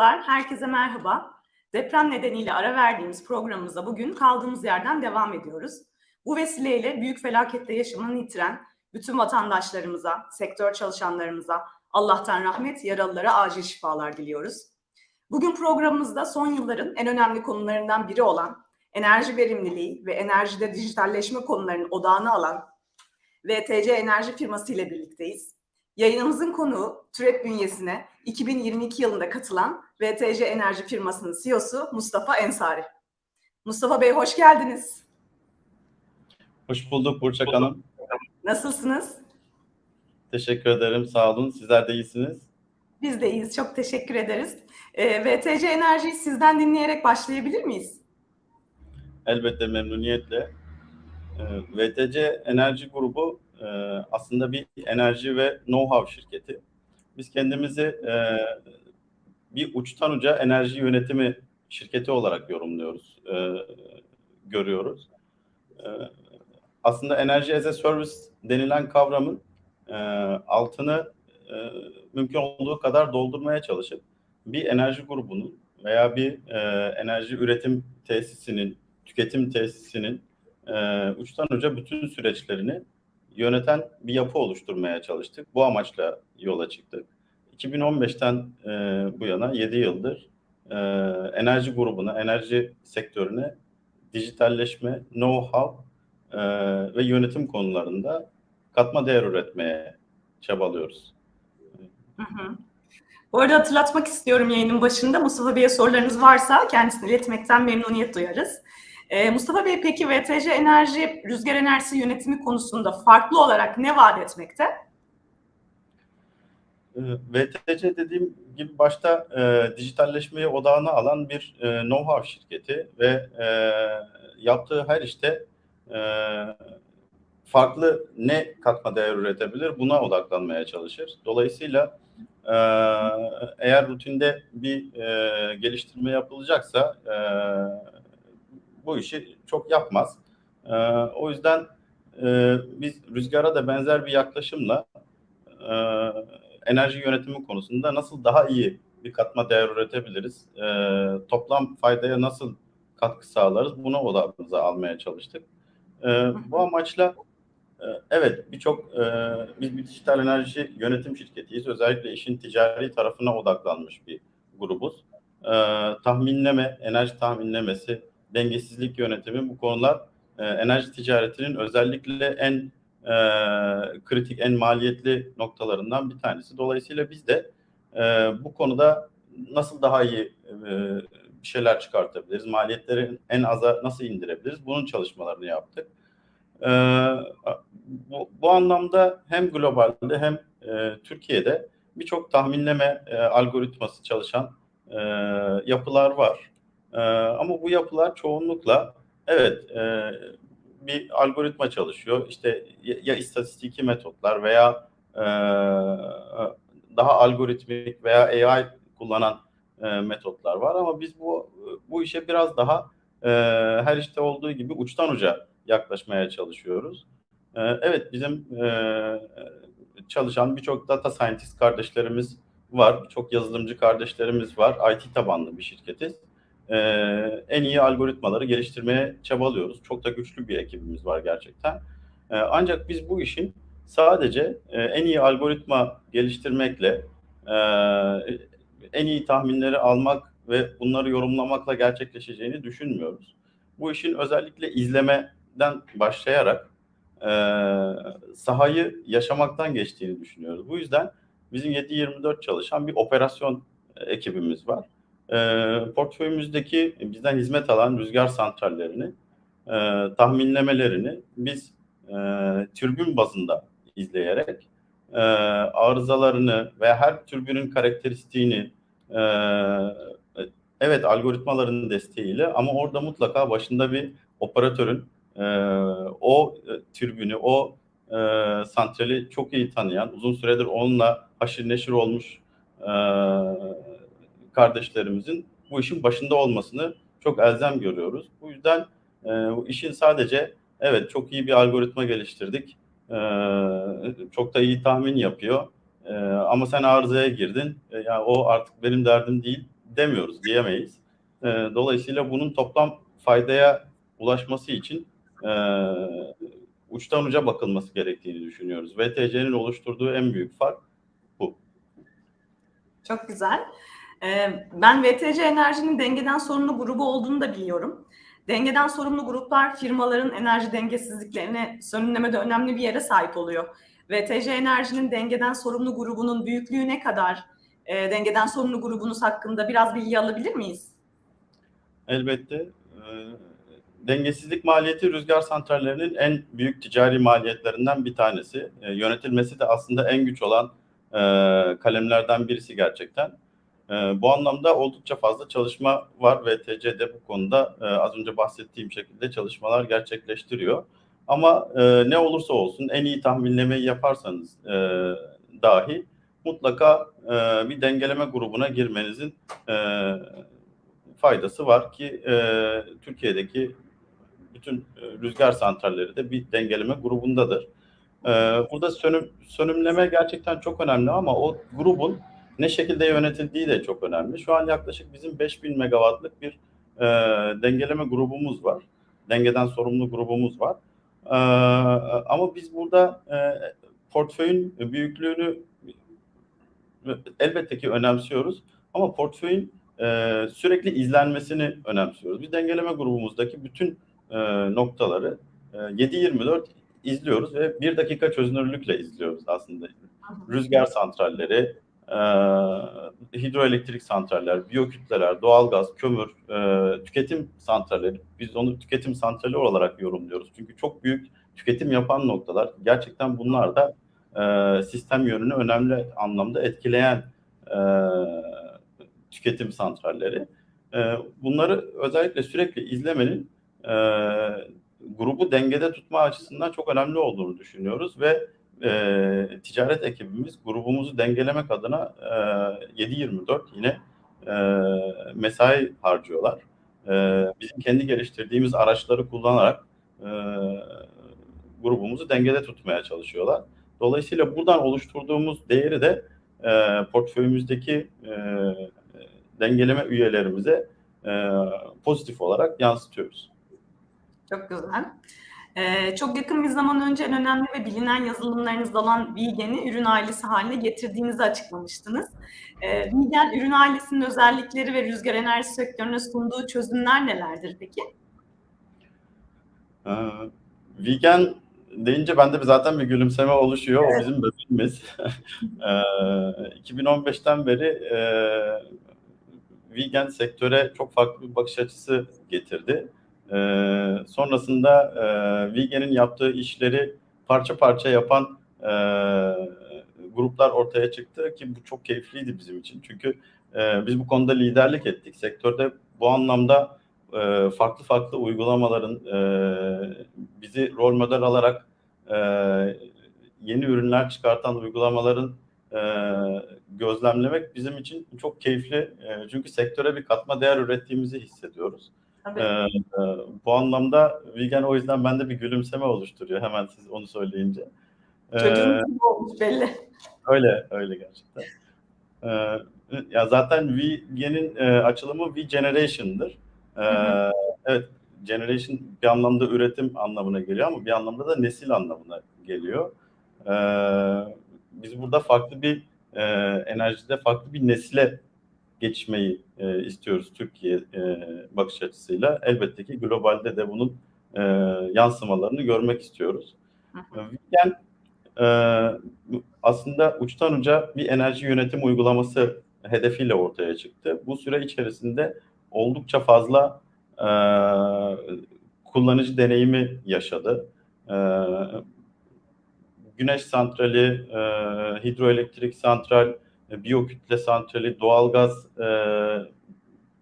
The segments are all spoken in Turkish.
Konuklar, herkese merhaba. Deprem nedeniyle ara verdiğimiz programımıza bugün kaldığımız yerden devam ediyoruz. Bu vesileyle büyük felakette yaşamını yitiren bütün vatandaşlarımıza, sektör çalışanlarımıza Allah'tan rahmet, yaralılara acil şifalar diliyoruz. Bugün programımızda son yılların en önemli konularından biri olan enerji verimliliği ve enerjide dijitalleşme konularının odağını alan VTC Enerji firması ile birlikteyiz. Yayınımızın konuğu TÜREP bünyesine 2022 yılında katılan VTC Enerji firmasının CEO'su Mustafa Ensari. Mustafa Bey hoş geldiniz. Hoş bulduk Burçak Hanım. Nasılsınız? Teşekkür ederim. Sağ olun. Sizler de iyisiniz. Biz de iyiyiz. Çok teşekkür ederiz. E, VTC Enerji'yi sizden dinleyerek başlayabilir miyiz? Elbette memnuniyetle. E, VTC Enerji Grubu e, aslında bir enerji ve know-how şirketi. Biz kendimizi e, bir uçtan uca enerji yönetimi şirketi olarak yorumluyoruz, e, görüyoruz. E, aslında enerji as a service denilen kavramın altını mümkün olduğu kadar doldurmaya çalışıp bir enerji grubunun veya bir enerji üretim tesisinin, tüketim tesisinin uçtan uca bütün süreçlerini yöneten bir yapı oluşturmaya çalıştık. Bu amaçla yola çıktık. 2015'ten e, bu yana 7 yıldır e, enerji grubuna, enerji sektörüne dijitalleşme, know-how e, ve yönetim konularında katma değer üretmeye çabalıyoruz. Hı hı. Bu arada hatırlatmak istiyorum yayının başında Mustafa Bey'e sorularınız varsa kendisine iletmekten memnuniyet duyarız. Ee, Mustafa Bey peki VTC Enerji rüzgar enerjisi yönetimi konusunda farklı olarak ne vaat etmekte? E, VTC dediğim gibi başta e, dijitalleşmeyi odağına alan bir e, know-how şirketi ve e, yaptığı her işte e, farklı ne katma değer üretebilir buna odaklanmaya çalışır. Dolayısıyla e, eğer rutinde bir e, geliştirme yapılacaksa e, bu işi çok yapmaz. E, o yüzden e, biz rüzgara da benzer bir yaklaşımla e, enerji yönetimi konusunda nasıl daha iyi bir katma değer üretebiliriz, e, toplam faydaya nasıl katkı sağlarız buna odamıza almaya çalıştık. E, bu amaçla e, evet birçok e, biz bir dijital enerji yönetim şirketiyiz. Özellikle işin ticari tarafına odaklanmış bir grubuz. E, tahminleme, enerji tahminlemesi, dengesizlik yönetimi bu konular e, enerji ticaretinin özellikle en e, kritik, en maliyetli noktalarından bir tanesi. Dolayısıyla biz de e, bu konuda nasıl daha iyi e, bir şeyler çıkartabiliriz, maliyetleri en aza nasıl indirebiliriz bunun çalışmalarını yaptık. E, bu, bu anlamda hem globalde hem e, Türkiye'de birçok tahminleme e, algoritması çalışan e, yapılar var. E, ama bu yapılar çoğunlukla evet e, bir algoritma çalışıyor. İşte ya, ya istatistiki metotlar veya e, daha algoritmik veya AI kullanan e, metotlar var ama biz bu bu işe biraz daha e, her işte olduğu gibi uçtan uca yaklaşmaya çalışıyoruz. E, evet bizim e, çalışan birçok data scientist kardeşlerimiz var, birçok yazılımcı kardeşlerimiz var. IT tabanlı bir şirketiz e, en iyi algoritmaları geliştirmeye çabalıyoruz. Çok da güçlü bir ekibimiz var gerçekten. E, ancak biz bu işin sadece e, en iyi algoritma geliştirmekle, e, en iyi tahminleri almak ve bunları yorumlamakla gerçekleşeceğini düşünmüyoruz. Bu işin özellikle izlemeden başlayarak e, sahayı yaşamaktan geçtiğini düşünüyoruz. Bu yüzden bizim 7-24 çalışan bir operasyon ekibimiz var e, portföyümüzdeki bizden hizmet alan rüzgar santrallerini, e, tahminlemelerini biz e, türbün bazında izleyerek e, arızalarını ve her türbünün karakteristiğini e, evet algoritmaların desteğiyle ama orada mutlaka başında bir operatörün e, o türbünü, o e, santrali çok iyi tanıyan, uzun süredir onunla haşır neşir olmuş e, kardeşlerimizin bu işin başında olmasını çok elzem görüyoruz. Bu yüzden e, bu işin sadece evet çok iyi bir algoritma geliştirdik. E, çok da iyi tahmin yapıyor. E, ama sen arızaya girdin. E, ya o artık benim derdim değil demiyoruz, diyemeyiz. E, dolayısıyla bunun toplam faydaya ulaşması için e, uçtan uca bakılması gerektiğini düşünüyoruz. VTC'nin oluşturduğu en büyük fark bu. Çok güzel. Ee, ben VTC Enerji'nin dengeden sorumlu grubu olduğunu da biliyorum. Dengeden sorumlu gruplar firmaların enerji dengesizliklerini sönümlemede önemli bir yere sahip oluyor. VTC Enerji'nin dengeden sorumlu grubunun büyüklüğü ne kadar? E, dengeden sorumlu grubunuz hakkında biraz bilgi alabilir miyiz? Elbette. E, dengesizlik maliyeti rüzgar santrallerinin en büyük ticari maliyetlerinden bir tanesi. E, yönetilmesi de aslında en güç olan e, kalemlerden birisi gerçekten. E, bu anlamda oldukça fazla çalışma var ve TC'de bu konuda e, az önce bahsettiğim şekilde çalışmalar gerçekleştiriyor. Ama e, ne olursa olsun en iyi tahminlemeyi yaparsanız e, dahi mutlaka bir dengeleme grubuna girmenizin faydası var ki Türkiye'deki bütün rüzgar santralleri de bir dengeleme grubundadır. Burada sönüm, sönümleme gerçekten çok önemli ama o grubun ne şekilde yönetildiği de çok önemli. Şu an yaklaşık bizim 5000 megawattlık bir e, dengeleme grubumuz var. Dengeden sorumlu grubumuz var. E, ama biz burada e, portföyün büyüklüğünü elbette ki önemsiyoruz. Ama portföyün e, sürekli izlenmesini önemsiyoruz. Biz dengeleme grubumuzdaki bütün e, noktaları e, 7-24 izliyoruz ve bir dakika çözünürlükle izliyoruz aslında. Rüzgar santralleri, e, hidroelektrik santraller, biyokütleler, doğalgaz, kömür, e, tüketim santralleri. Biz onu tüketim santrali olarak yorumluyoruz. Çünkü çok büyük tüketim yapan noktalar. Gerçekten bunlar da e, sistem yönünü önemli anlamda etkileyen e, tüketim santralleri. E, bunları özellikle sürekli izlemenin e, grubu dengede tutma açısından çok önemli olduğunu düşünüyoruz ve e, ticaret ekibimiz grubumuzu dengelemek adına e, 7-24 yine e, mesai harcıyorlar. E, bizim kendi geliştirdiğimiz araçları kullanarak e, grubumuzu dengede tutmaya çalışıyorlar. Dolayısıyla buradan oluşturduğumuz değeri de e, portföyümüzdeki e, dengeleme üyelerimize e, pozitif olarak yansıtıyoruz. Çok güzel. Ee, çok yakın bir zaman önce en önemli ve bilinen yazılımlarınız olan Vigen'i ürün ailesi haline getirdiğinizi açıklamıştınız. Ee, Vigen ürün ailesinin özellikleri ve rüzgar enerji sektörüne sunduğu çözümler nelerdir peki? Ee, Vigen deyince bende zaten bir gülümseme oluşuyor. Evet. O bizim bebeğimiz. e, 2015'ten beri e, Vigen sektöre çok farklı bir bakış açısı getirdi. E, sonrasında e, Vigen'in yaptığı işleri parça parça yapan e, gruplar ortaya çıktı ki bu çok keyifliydi bizim için. Çünkü e, biz bu konuda liderlik ettik. Sektörde bu anlamda e, farklı farklı uygulamaların e, bizi rol model alarak e, yeni ürünler çıkartan uygulamaların e, gözlemlemek bizim için çok keyifli. E, çünkü sektöre bir katma değer ürettiğimizi hissediyoruz. E, e, bu anlamda Vigen o yüzden bende bir gülümseme oluşturuyor hemen siz onu söyleyince. Çocuğun gibi olmuş belli. Öyle, öyle gerçekten. E, ya zaten Vigen'in e, açılımı V Generation'dır. E, evet, generation bir anlamda üretim anlamına geliyor ama bir anlamda da nesil anlamına geliyor. E, biz burada farklı bir e, enerjide farklı bir nesile geçmeyi e, istiyoruz Türkiye e, bakış açısıyla. Elbette ki globalde de bunun e, yansımalarını görmek istiyoruz. Yani, e, aslında uçtan uca bir enerji yönetim uygulaması hedefiyle ortaya çıktı. Bu süre içerisinde oldukça fazla e, kullanıcı deneyimi yaşadı. E, güneş santrali, e, hidroelektrik santral, e, biyokütle santrali, doğalgaz e,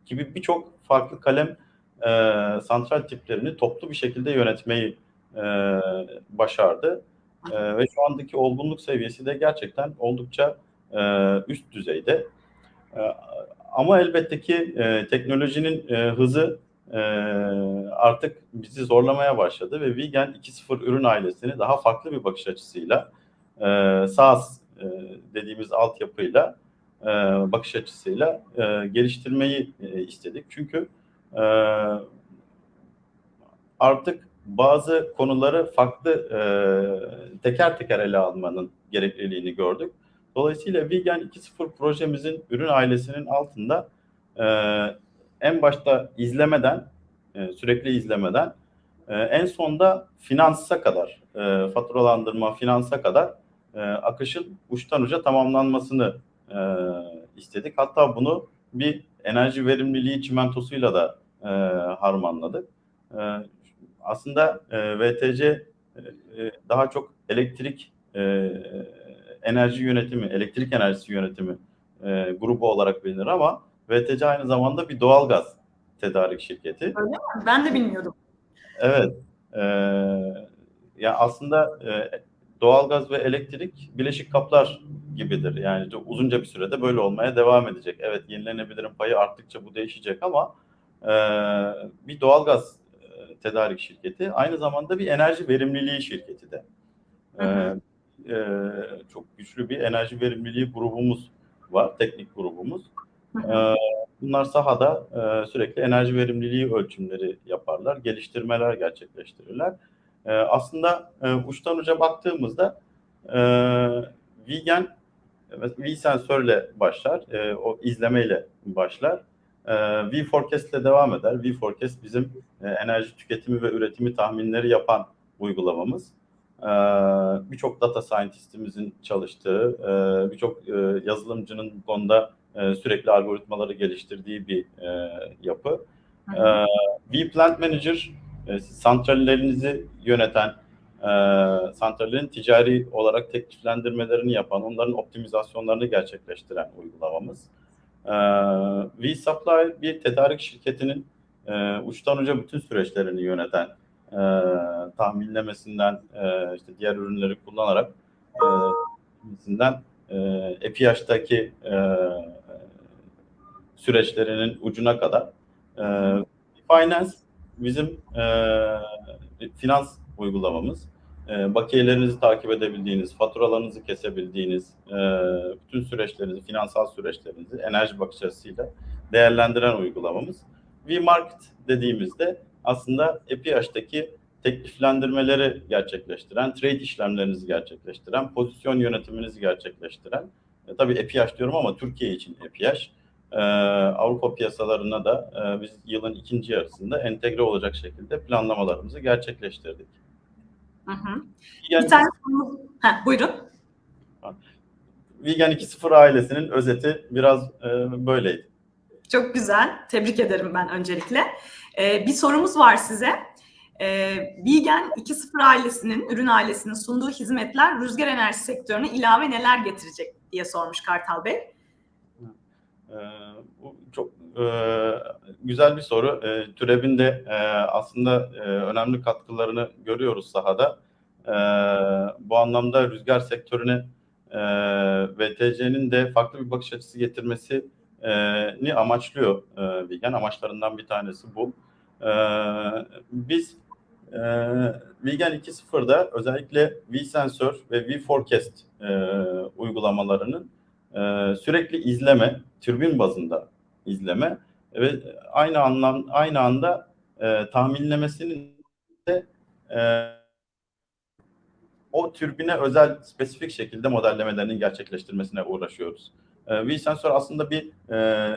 gibi birçok farklı kalem e, santral tiplerini toplu bir şekilde yönetmeyi e, başardı. E, ve şu andaki olgunluk seviyesi de gerçekten oldukça e, üst düzeyde. E, ama elbette ki e, teknolojinin e, hızı e, artık bizi zorlamaya başladı ve Vigen 2.0 ürün ailesini daha farklı bir bakış açısıyla e, SaaS dediğimiz altyapıyla e, bakış açısıyla e, geliştirmeyi e, istedik. Çünkü e, artık bazı konuları farklı e, teker teker ele almanın gerekliliğini gördük. Dolayısıyla Vegan 2.0 projemizin ürün ailesinin altında e, en başta izlemeden, e, sürekli izlemeden e, en sonda finansa kadar, e, faturalandırma, finansa kadar e, akışın uçtan uca tamamlanmasını e, istedik. Hatta bunu bir enerji verimliliği çimentosuyla da e, harmanladık. E, aslında e, VTC e, daha çok elektrik e, enerji yönetimi, elektrik enerjisi yönetimi e, grubu olarak bilinir ama VTC aynı zamanda bir doğalgaz tedarik şirketi. Öyle mi? Ben de bilmiyordum. Evet. E, ya aslında e, doğalgaz ve elektrik bileşik kaplar gibidir. Yani çok uzunca bir sürede böyle olmaya devam edecek. Evet yenilenebilirin payı arttıkça bu değişecek ama e, bir doğalgaz e, tedarik şirketi aynı zamanda bir enerji verimliliği şirketi de. E, e, çok güçlü bir enerji verimliliği grubumuz var, teknik grubumuz. E, bunlar sahada e, sürekli enerji verimliliği ölçümleri yaparlar, geliştirmeler gerçekleştirirler. E, aslında e, uçtan uca baktığımızda e, Vegan V-sensörle başlar, e, o izlemeyle başlar. E, V-forecast ile devam eder. V-forecast bizim e, enerji tüketimi ve üretimi tahminleri yapan uygulamamız. E, birçok data scientistimizin çalıştığı, e, birçok e, yazılımcının bu konuda e, sürekli algoritmaları geliştirdiği bir e, yapı. E, V-Plant Manager e, santrallerinizi yöneten, e, santrallerin ticari olarak tekliflendirmelerini yapan, onların optimizasyonlarını gerçekleştiren uygulamamız. E, V-Supply bir tedarik şirketinin e, uçtan uca bütün süreçlerini yöneten, e, tahminlemesinden e, işte diğer ürünleri kullanarak e, e, e, süreçlerinin ucuna kadar. E, Finance bizim e, finans uygulamamız. E, bakiyelerinizi takip edebildiğiniz, faturalarınızı kesebildiğiniz, e, bütün süreçlerinizi, finansal süreçlerinizi enerji bakış açısıyla değerlendiren uygulamamız. V-Market dediğimizde aslında EPH'taki tekliflendirmeleri gerçekleştiren, trade işlemlerinizi gerçekleştiren, pozisyon yönetiminizi gerçekleştiren, e, tabii EPH diyorum ama Türkiye için EPH, e, Avrupa piyasalarına da e, biz yılın ikinci yarısında entegre olacak şekilde planlamalarımızı gerçekleştirdik. Hı hı. Yani, bir tane Heh, buyurun. Vegan 2.0 ailesinin özeti biraz e, böyleydi. Çok güzel. Tebrik ederim ben öncelikle. Ee, bir sorumuz var size. Ee, Vegan 2.0 ailesinin, ürün ailesinin sunduğu hizmetler rüzgar enerji sektörüne ilave neler getirecek diye sormuş Kartal Bey. Ee, bu çok e, güzel bir soru. E, TÜREB'in de e, aslında e, önemli katkılarını görüyoruz sahada. E, bu anlamda rüzgar sektörüne e, VTC'nin de farklı bir bakış açısı getirmesi ni amaçlıyor e, Vegan. Amaçlarından bir tanesi bu. E, biz e, Vegan 2.0'da özellikle V-Sensör ve V-Forecast e, uygulamalarının e, sürekli izleme, türbin bazında izleme ve aynı anlam aynı anda e, tahminlemesinin de e, o türbine özel spesifik şekilde modellemelerinin gerçekleştirmesine uğraşıyoruz. E, V-Sensör aslında bir e,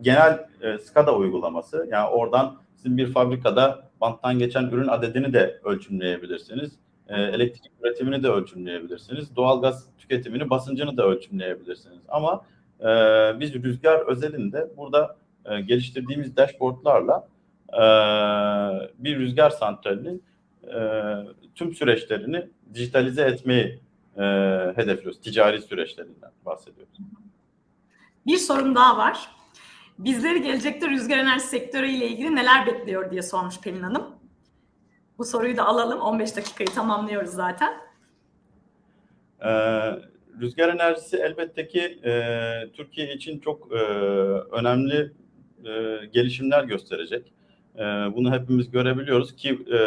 genel e, SCADA uygulaması. Yani oradan sizin bir fabrikada banttan geçen ürün adedini de ölçümleyebilirsiniz. E, elektrik üretimini de ölçümleyebilirsiniz. Doğalgaz tüketimini, basıncını da ölçümleyebilirsiniz. Ama e, biz rüzgar özelinde burada e, geliştirdiğimiz dashboardlarla e, bir rüzgar santralinin e, tüm süreçlerini dijitalize etmeyi e, hedefliyoruz. Ticari süreçlerinden bahsediyoruz. Bir sorum daha var. Bizleri gelecekte rüzgar enerji sektörü ile ilgili neler bekliyor diye sormuş Pelin Hanım. Bu soruyu da alalım. 15 dakikayı tamamlıyoruz zaten. Ee, rüzgar enerjisi elbette ki e, Türkiye için çok e, önemli e, gelişimler gösterecek. E, bunu hepimiz görebiliyoruz ki e,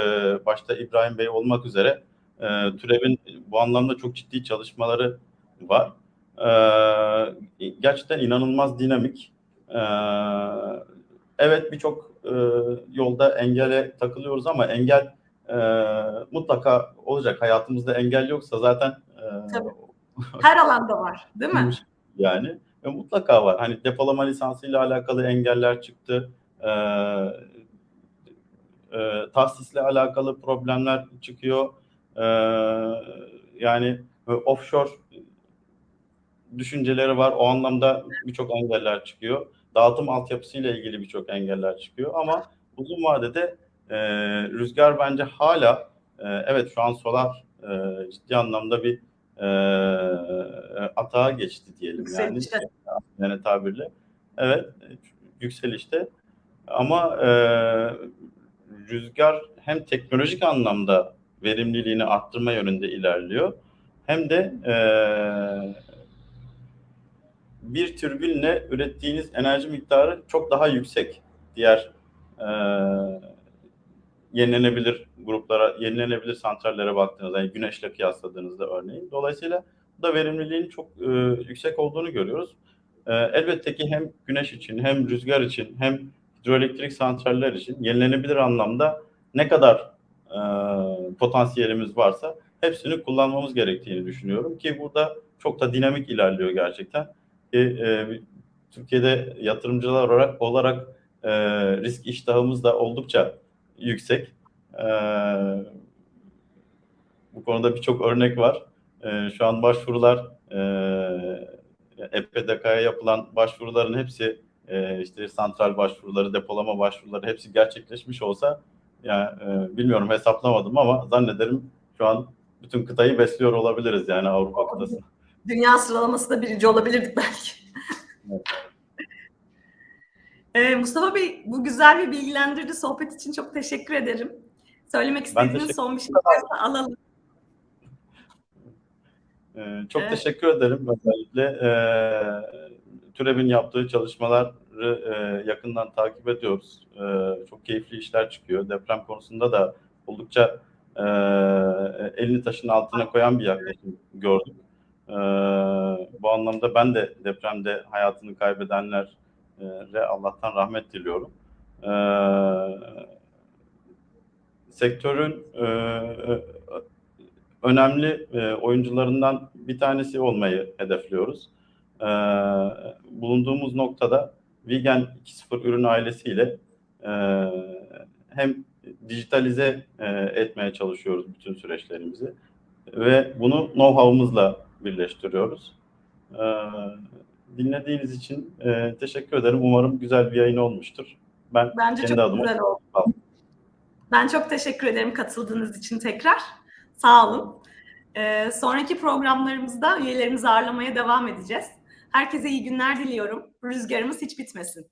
başta İbrahim Bey olmak üzere e, TÜREV'in bu anlamda çok ciddi çalışmaları var. Ee, gerçekten inanılmaz dinamik. Ee, evet birçok e, yolda engele takılıyoruz ama engel e, mutlaka olacak. Hayatımızda engel yoksa zaten e, Tabii. Her alanda var, değil mi? yani ve mutlaka var. Hani depolama lisansıyla alakalı engeller çıktı. Ee, e, tahsisle alakalı problemler çıkıyor. Ee, yani e, offshore düşünceleri var. O anlamda birçok engeller çıkıyor. Dağıtım altyapısıyla ilgili birçok engeller çıkıyor. Ama uzun vadede e, rüzgar bence hala e, evet şu an solar e, ciddi anlamda bir e, atağa geçti diyelim yani. Yükselişte. Yani tabirle. Evet yükselişte. Ama e, rüzgar hem teknolojik anlamda verimliliğini arttırma yönünde ilerliyor. Hem de e, bir türbinle ürettiğiniz enerji miktarı çok daha yüksek. Diğer e, yenilenebilir gruplara, yenilenebilir santrallere baktığınızda, yani güneşle kıyasladığınızda örneğin. Dolayısıyla bu da verimliliğin çok e, yüksek olduğunu görüyoruz. E, elbette ki hem güneş için, hem rüzgar için, hem hidroelektrik santraller için yenilenebilir anlamda ne kadar e, potansiyelimiz varsa hepsini kullanmamız gerektiğini düşünüyorum ki burada çok da dinamik ilerliyor gerçekten. E, e, Türkiye'de yatırımcılar olarak, olarak e, risk iştahımız da oldukça yüksek. E, bu konuda birçok örnek var. E, şu an başvurular e, EPDK'ya yapılan başvuruların hepsi e, işte santral başvuruları, depolama başvuruları hepsi gerçekleşmiş olsa yani e, bilmiyorum hesaplamadım ama zannederim şu an bütün kıtayı besliyor olabiliriz yani Avrupa kıtası. Dünya sıralaması da birinci olabilirdik belki. Evet. Ee, Mustafa Bey bu güzel bir bilgilendirici sohbet için çok teşekkür ederim. Söylemek istediğiniz son bir şey varsa alalım. Ee, çok Evet. teşekkür ederim özellikle. E, TÜREB'in yaptığı çalışmaları e, yakından takip ediyoruz. E, çok keyifli işler çıkıyor. Deprem konusunda da oldukça e, elini taşın altına koyan bir yaklaşım gördük. E, bu anlamda ben de depremde hayatını kaybedenlere Allah'tan rahmet diliyorum. E, sektörün e, önemli e, oyuncularından bir tanesi olmayı hedefliyoruz. E, bulunduğumuz noktada Vegan 2.0 ürün ailesiyle e, hem dijitalize e, etmeye çalışıyoruz bütün süreçlerimizi ve bunu know-how'ımızla birleştiriyoruz. E, dinlediğiniz için e, teşekkür ederim. Umarım güzel bir yayın olmuştur. Ben Bence kendi çok adıma güzel oldu. Ben çok teşekkür ederim katıldığınız için tekrar. Sağ olun. Ee, sonraki programlarımızda üyelerimizi ağırlamaya devam edeceğiz. Herkese iyi günler diliyorum. Rüzgarımız hiç bitmesin.